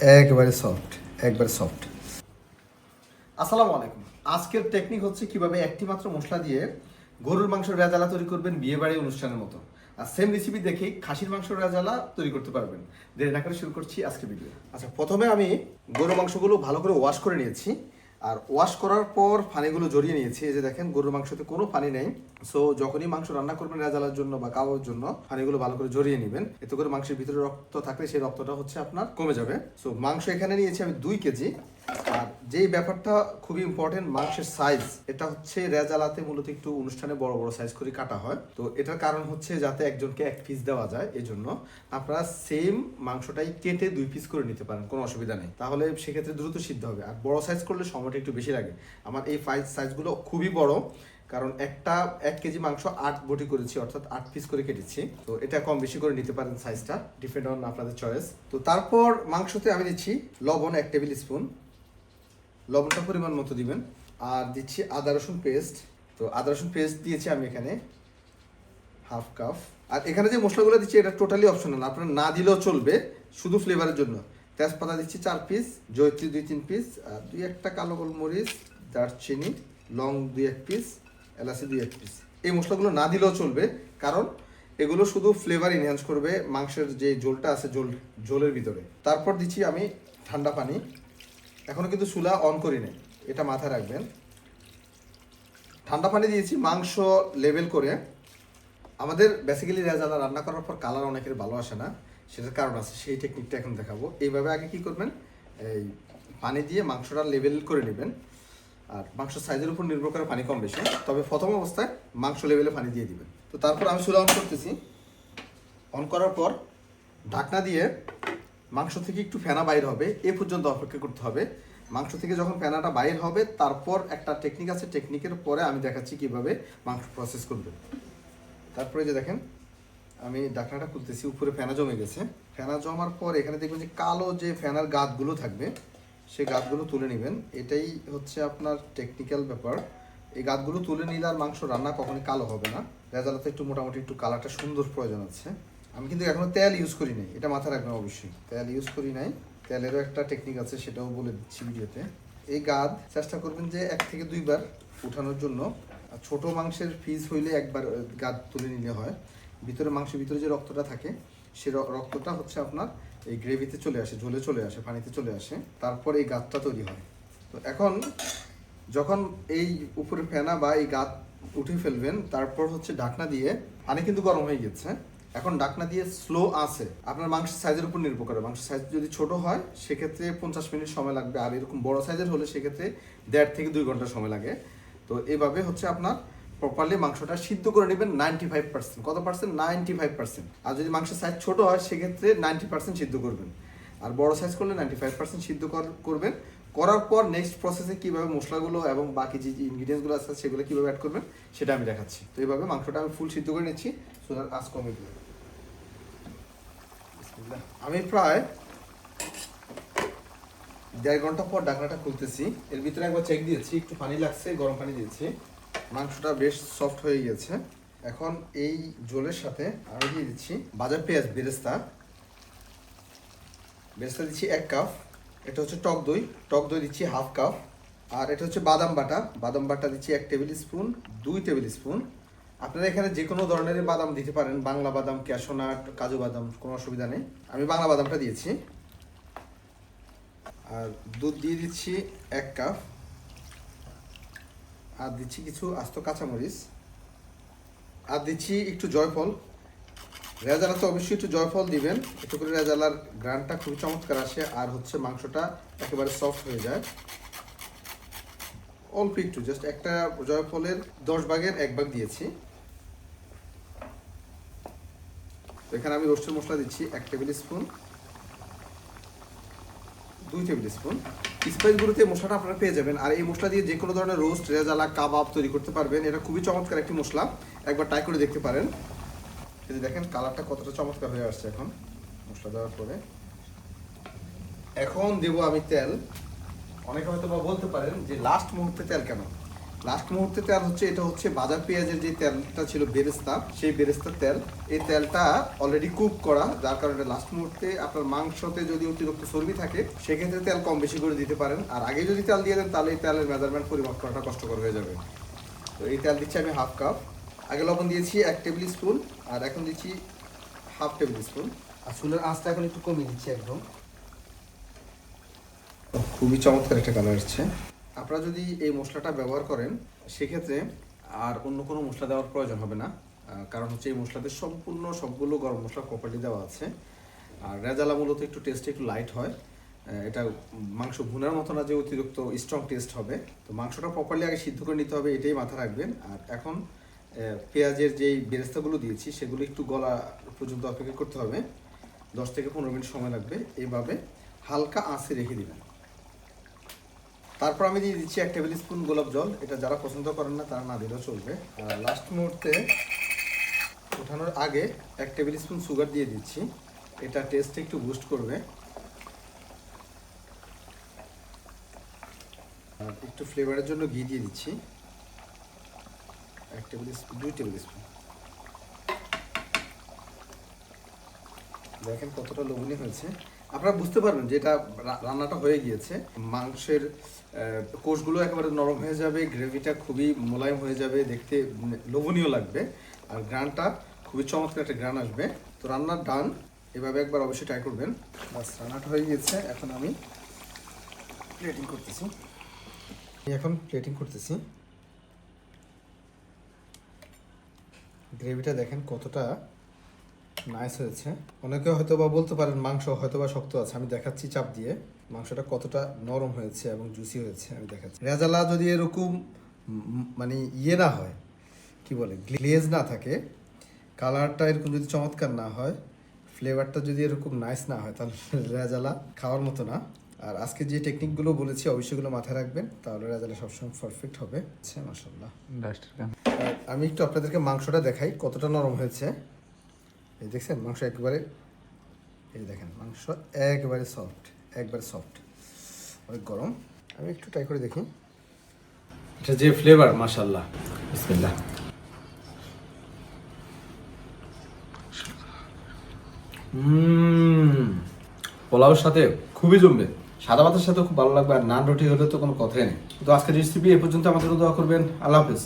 একবারে সফট একবারে সফট আসসালামু আলাইকুম। আজকের টেকনিক হচ্ছে কীভাবে একটি মাত্র মশলা দিয়ে গরুর মাংস রেজালা তৈরি করবেন বিয়েবাড়ি অনুষ্ঠানের মতো। আর সেম রেসিপি দেখে খাসির মাংস রেজালা তৈরি করতে পারবেন। দেরি না করে শুরু করছি আজকে ভিডিও আচ্ছা প্রথমে আমি গরুর মাংসগুলো ভালো করে ওয়াশ করে নিয়েছি। আর ওয়াশ করার পর ফানিগুলো জড়িয়ে নিয়েছি। এই যে দেখেন, গরুর মাংসতে কোনো পানি নেই। সো যখনই মাংস রান্না করবেন রেজালার জন্য বা কাবাবের জন্য ফানিগুলো ভালো করে জড়িয়ে নেবেন। এতে করে মাংসের ভিতরে রক্ত থাকলে সেই রক্তটা হচ্ছে আপনার কমে যাবে। সো মাংস এখানে নিয়েছি আমি দুই কেজি। আর যেই ব্যাপারটা খুবই ইম্পর্টেন্ট মাংসের সাইজ এটা হচ্ছে রেজালাতে মূলত একটু অনুষ্ঠানে বড় বড় সাইজ করে কাটা হয়। তো এটার কারণ হচ্ছে যাতে একজনকে এক পিস দেওয়া যায়, এজন্য আপনারা সেম মাংসটাই কেটে দুই পিস করে নিতে পারেন, কোনো অসুবিধা নেই। তাহলে সেক্ষেত্রে দ্রুত সিদ্ধ হবে। আর বড় সাইজ করলে সময়টা একটু বেশি লাগে। আমার এই ফাইভ সাইজগুলো খুবই বড়, কারণ একটা এক কেজি মাংস আট বটি করেছি, অর্থাৎ আট পিস করে কেটেছি। তো এটা কম বেশি করে নিতে পারেন সাইজটা ডিপেন্ড অন আপনাদের চয়েস তো তারপর মাংসতে আমি দিচ্ছি লবণ এক টেবিল স্পুন। লবণটা পরিমাণ মতো দিবেন। আর দিচ্ছি আদা রসুন পেস্ট তো আদা রসুন পেস্ট দিয়েছি আমি এখানে হাফ কাপ। আর এখানে যে মশলাগুলো দিচ্ছি, এটা টোটালি অপশনাল আপনার না দিলেও চলবে, শুধু ফ্লেভারের জন্য। তেজপাতা দিচ্ছি চার পিস জয়ত্রী দুই তিন পিস আর দুই একটা কালো গোলমরিচ, দারচিনি, লং দুই এক পিস এলাচি দুই এক পিস এই মশলাগুলো না দিলেও চলবে, কারণ এগুলো শুধু ফ্লেভার এনহ্যান্স করবে মাংসের যে ঝোলটা আছে, ঝোল, ঝোলের ভিতরে। তারপর দিচ্ছি আমি ঠান্ডা পানি। এখনও কিন্তু চুলা অন করি নাই, এটা মাথায় রাখবেন। ঠান্ডা পানি দিয়েছি, মাংস লেভেল করে। আমাদের বেসিক্যালি রেজালা রান্না করার পর কালার অনেকের ভালো আসে না, সেটার কারণ আছে, সেই টেকনিকটা এখন দেখাবো। এইভাবে আগে কি করবেন, এই পানি দিয়ে মাংসটা লেভেল করে নেবেন। আর মাংস সাইজের উপর নির্ভর করে পানি কম বেশি, তবে প্রথম অবস্থায় মাংস লেভেলে পানি দিয়ে দিবেন। তো তারপর আমি চুলা অন করতেছি। অন করার পর ঢাকনা দিয়ে মাংস থেকে একটু ফেনা বাইর হবে, এ পর্যন্ত অপেক্ষা করতে হবে। মাংস থেকে যখন ফেনাটা বাইর হবে, তারপর একটা টেকনিক আছে টেকনিকের পরে আমি দেখাচ্ছি কীভাবে মাংস প্রসেস করবে তারপরে যে দেখেন, আমি ঢাকনাটা খুলতেছি, উপরে ফেনা জমে গেছে। ফেনা জমার পর এখানে দেখবেন যে কালো যে ফেনার গাঁতগুলো থাকবে সেই গাঁতগুলো তুলে নেবেন। এটাই হচ্ছে আপনার টেকনিক্যাল ব্যাপার। এই গাঁতগুলো তুলে নিলে আর মাংস রান্না কখনই কালো হবে না। রেজালাতে একটু মোটামুটি একটু কালারটা সুন্দর প্রয়োজন আছে। আমি কিন্তু এখনও তেল ইউজ করি নাই, এটা মাথায় রাখবেন অবশ্যই। তেল ইউজ করি নাই, তেলেরও একটা টেকনিক আছে, সেটাও বলে দিচ্ছি ভিডিওতে। এই গাদ চেষ্টা করবেন যে এক থেকে দুইবার উঠানোর জন্য। ছোট মাংসের ফিজ হইলে একবার গাদ তুলে নিলে হয়। ভিতরে মাংসের ভিতরে যে রক্তটা থাকে, সে রক্তটা হচ্ছে আপনার এই গ্রেভিতে চলে আসে, ঝোলে চলে আসে, পানিতে চলে আসে। তারপর এই গাদটা তৈরি হয়। তো এখন, যখন এই উপরে ফেনা বা এই গাত উঠে ফেলবেন, তারপর হচ্ছে ঢাকনা দিয়ে, পানি কিন্তু গরম হয়ে গেছে। এখন ঢাকনা দিয়ে স্লো আছে। আপনার মাংসের সাইজের উপর নির্ভর করে। মাংসের সাইজ যদি ছোট হয়, সেক্ষেত্রে পঞ্চাশ মিনিট সময় লাগবে। আর এরকম বড় সাইজের হলে সেক্ষেত্রে দেড় থেকে দুই ঘণ্টা সময় লাগে। তো এভাবে হচ্ছে আপনার প্রপারলি মাংসটা সিদ্ধ করে নেবেন নাইনটি ফাইভ পার্সেন্ট কত পার্সেন্ট নাইনটি ফাইভ পার্সেন্ট আর যদি মাংসের সাইজ ছোট হয়, সেক্ষেত্রে নাইনটি পার্সেন্ট সিদ্ধ করবেন। আর বড় সাইজ করলে নাইনটি ফাইভ পার্সেন্ট সিদ্ধ করবেন। করার পর নেক্সট প্রসেসে কীভাবে মশলাগুলো এবং বাকি যে ইনগ্রিডিয়েন্টসগুলো আছে সেগুলো কীভাবে অ্যাড করবেন, সেটা আমি দেখাচ্ছি। তো এইভাবে মাংসটা আমি ফুল সিদ্ধ করে নিচ্ছি সোনার আজ কমে দিল আমি প্রায় দেড় ঘণ্টা পর ঢাকনাটা খুলতেছি। এর ভিতরে একবার চেক দিয়েছি, একটু পানি লাগছে, গরম পানি দিয়েছি। মাংসটা বেশ সফট হয়ে গেছে এখন এই জলের সাথে আমি দিয়ে দিচ্ছি বাজার পেঁয়াজ বেরেস্তা। বেরেস্তা দিচ্ছি এক কাপ। এটা হচ্ছে টক দই। টক দই দিচ্ছি হাফ কাপ। আর এটা হচ্ছে বাদাম বাটা। বাদাম বাটা দিচ্ছি এক টেবিল স্পুন, দুই টেবিল স্পুন। আপনারা এখানে যে কোনো ধরনের বাদাম দিতে পারেন। বাংলা বাদাম, ক্যাশোনাট, কাজু বাদাম, কোনো অসুবিধা নেই। আমি বাংলা বাদামটা দিয়েছি। আর দুধ দিয়ে দিচ্ছি এক কাপ। আর দিচ্ছি কিছু আস্ত কাঁচামরিচ। আর দিচ্ছি একটু জয়ফল। রেজালা তো অবশ্যই একটু জয়ফল দিবেন। একটু করে রেজালার গ্রানটা খুবই চমৎকার আসে, আর হচ্ছে মাংসটা একেবারে সফট হয়ে যায়। অল্প একটু জাস্ট একটা জয়ফলের দশ ভাগের এক ভাগ দিয়েছি। এখানে আমি রোস্টের মশলা দিচ্ছি এক টেবিল স্পুন, দুই টেবিল স্পুন। স্পাইসগুলোতে মশলাটা আপনারা পেয়ে যাবেন, আর এই মশলা দিয়ে যে কোনো ধরনের রোস্ট, রেজালা, কাবাব তৈরি করতে পারবেন। এটা খুবই চমৎকার একটি মশলা, একবার ট্রাই করে দেখতে পারেন। যে দেখেন, কালারটা কতটা চমৎকার হয়ে আসছে এখন। মশলা দেওয়ার পরে। এখন দেব আমি তেল। অনেকে হয়তো বা বলতে পারেন যে লাস্ট মুহূর্তে তেল কেন? লাস্ট মুহূর্তে তেল হচ্ছে, এটা হচ্ছে বাজার পেঁয়াজের যে তেলটা ছিল বেরেস্তা, সেই বেরেস্তার তেল। এই তেলটা অলরেডি কুক করা, যার কারণে লাস্ট মুহূর্তে আপনার মাংসতে যদি অতিরিক্ত চর্বি থাকে, সেক্ষেত্রে তেল কম বেশি করে দিতে পারেন। আর আগে যদি তেল দিয়ে দেন, তাহলে এই তেলের মেজারমেন্ট পরিমাপ করাটা কষ্টকর হয়ে যাবে। তো এই তেল দিচ্ছি আমি হাফ কাপ আগে লবণ দিয়েছি এক টেবিল স্পুন আর এখন দিচ্ছি হাফ টেবিল স্পুন। আর চুলের আঁচটা এখন একটু কমিয়ে দিচ্ছি একদম। খুবই চমৎকার একটা কালার আসছে আপনারা যদি এই মশলাটা ব্যবহার করেন সেক্ষেত্রে আর অন্য কোনো মশলা দেওয়ার প্রয়োজন হবে না। কারণ হচ্ছে এই মশলাতে সম্পূর্ণ সবগুলো গরম মশলা প্রপার্টি দেওয়া আছে। আর রেজালা মূলত একটু টেস্ট একটু লাইট হয়। এটা মাংস ভুনার মতো না যে অতিরিক্ত স্ট্রং টেস্ট হবে। তো মাংসটা প্রপারলি আগে সিদ্ধ করে নিতে হবে এটাই মাথা রাখবেন। আর এখন পেঁয়াজের যেই বেরেস্তাগুলো দিয়েছি, সেগুলো একটু গলা পর্যন্ত অপেক্ষা করতে হবে। দশ থেকে পনেরো মিনিট সময় লাগবে। এইভাবে হালকা আঁচে রেখে দিবেন। তারপর আমি দিয়ে দিচ্ছি এক টেবিল স্পুন গোলাপ জল। এটা যারা পছন্দ করেন না, তারা না দিলেও চলবে। লাস্ট মুহূর্তে ওঠানোর আগে এক টেবিল স্পুন সুগার দিয়ে দিচ্ছি। এটা টেস্ট একটু বুস্ট করবে। আর একটু ফ্লেভারের জন্য ঘি দিয়ে দিচ্ছি। এক টেবিল স্পুন দুই টেবিল স্পুন। দেখেন কতটা লবণীয় হয়েছে। আপনারা বুঝতে পারবেন যে এটা রান্নাটা হয়ে গিয়েছে। মাংসের কোষগুলো একেবারে নরম হয়ে যাবে গ্রেভিটা খুবই মোলায়েম হয়ে যাবে দেখতে উম, লোভনীয় লাগবে। আর গ্রানটা খুবই চমৎকার একটা গ্রান আসবে। তো রান্নার ডান এভাবে একবার অবশ্যই ট্রাই করবেন। বাস রান্নাটা হয়ে গিয়েছে। এখন আমি প্লেটিং করতেছি। এখন প্লেটিং করতেছি। গ্রেভিটা দেখেন কতটা নাইস হয়েছে। অনেকে হয়তো বা বলতে পারেন মাংস হয়তো বা শক্ত আছে, আমি দেখাচ্ছি চাপ দিয়ে। মাংসটা কতটা নরম হয়েছে এবং জুসি হয়েছে, আমি দেখাচ্ছি। রেজালা যদি এরকম মানে ইয়ে না হয়, কি বলে গ্লেজ না থাকে কালারটা এরকম যদি চমৎকার না হয় ফ্লেভারটা যদি এরকম নাইস না হয়, তাহলে রেজালা খাওয়ার মতো না। আর আজকে যে টেকনিকগুলো বলেছি অবশ্যই এগুলো মাথায় রাখবেন। তাহলে রেজালা সবসময় পারফেক্ট হবে। আচ্ছা মাসাল্লাহ আর আমি একটু আপনাদেরকে মাংসটা দেখাই কতটা নরম হয়েছে। এই দেখছেন মাংস একবারে এই দেখেন মাংস একবারে সফট একবারে সফট অনেক গরম। আমি একটু ট্রাই করে দেখি। এটা যে ফ্লেভার মাশাল্লাহ বিসমিল্লাহ। পোলাওর সাথে খুবই জমবে। সাদা ভাতের সাথে খুব ভালো লাগবে আর নান রুটি হলে তো কোনো কথাই নেই। তো আজকের রেসিপি এ পর্যন্ত আমাদের দোয়া করবেন। আল্লাহ হাফেজ।